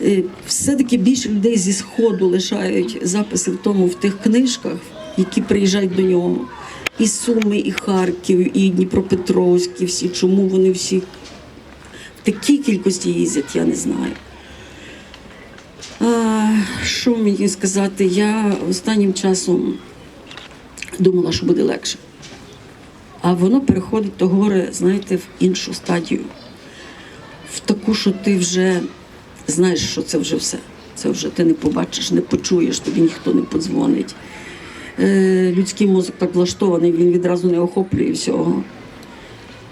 е, все-таки більше людей зі сходу лишають записи в тому в тих книжках, які приїжджають до нього. І Суми, і Харків, і Дніпропетровськ, і всі. Чому вони всі в такій кількості їздять, я не знаю. А, що мені сказати? Я останнім часом думала, що буде легше. А воно переходить то горе, знаєте, в іншу стадію. В таку, що ти вже знаєш, що це вже все. Це вже ти не побачиш, не почуєш, тобі ніхто не подзвонить. Е, людський мозок так влаштований, він відразу не охоплює всього.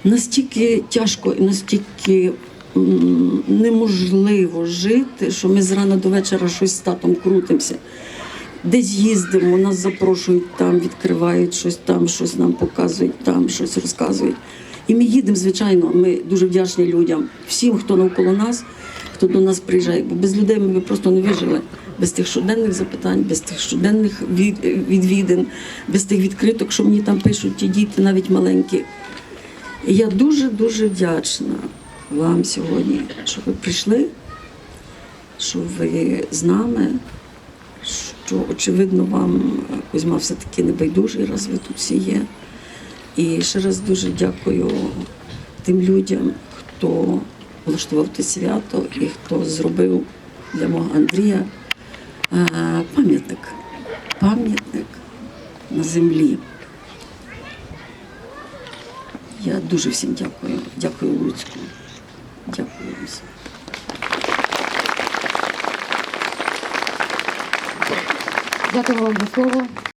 Настільки тяжко і настільки м, неможливо жити, що ми зрана до вечора щось з татом крутимося. Десь їздимо, нас запрошують там, відкривають щось там, щось нам показують, там щось розказують. І ми їдемо, звичайно, ми дуже вдячні людям, всім, хто навколо нас, хто до нас приїжджає. Бо без людей ми просто не вижили, без тих щоденних запитань, без тих щоденних відвідин, без тих відкриток, що мені там пишуть ті діти, навіть маленькі. І я дуже-дуже вдячна вам сьогодні, що ви прийшли, що ви з нами, що, очевидно, вам Кузьма все-таки не байдужий, раз ви тут всі є. І ще раз дуже дякую тим людям, хто влаштував те свято і хто зробив для мого Андрія е, пам'ятник. Пам'ятник на землі. Я дуже всім дякую. Дякую Луцьку. Дякую вам. Дякую вам за слово.